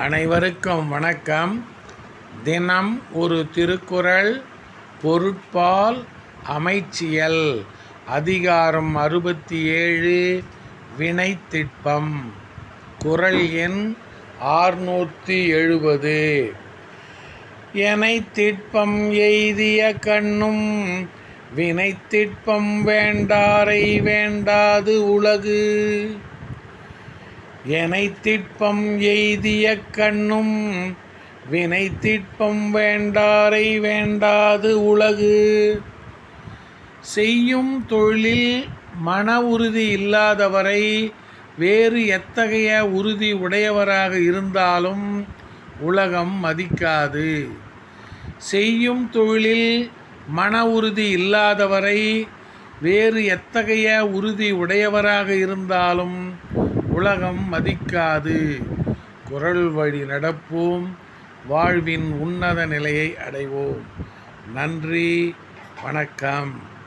அனைவருக்கும் வணக்கம். தினம் ஒரு திருக்குறள் பொருட்பால் அமைச்சியல் அதிகாரம் அறுபத்தி ஏழு வினைத்திட்பம். குரல் எண் ஆறுநூற்றி எழுபது. எனைத்திட்பம் எய்திய கண்ணும் வினைத்திட்பம் வேண்டாரை வேண்டாது உலகு. எனைத்திட்பம் எய்திய கண்ணும் வினைத்திட்பம் வேண்டாரை வேண்டாது உலகு. செய்யும் தொழிலில் மன உறுதி இல்லாதவரை வேறு எத்தகைய உறுதி உடையவராக இருந்தாலும் உலகம் மதிக்காது. செய்யும் தொழிலில் மன உறுதி இல்லாதவரை வேறு எத்தகைய உறுதி உடையவராக இருந்தாலும் உலகம் மதிக்காது. குரல் வழி நடப்போம். வாழ்வின் உன்னத நிலையை அடைவோம். நன்றி. வணக்கம்.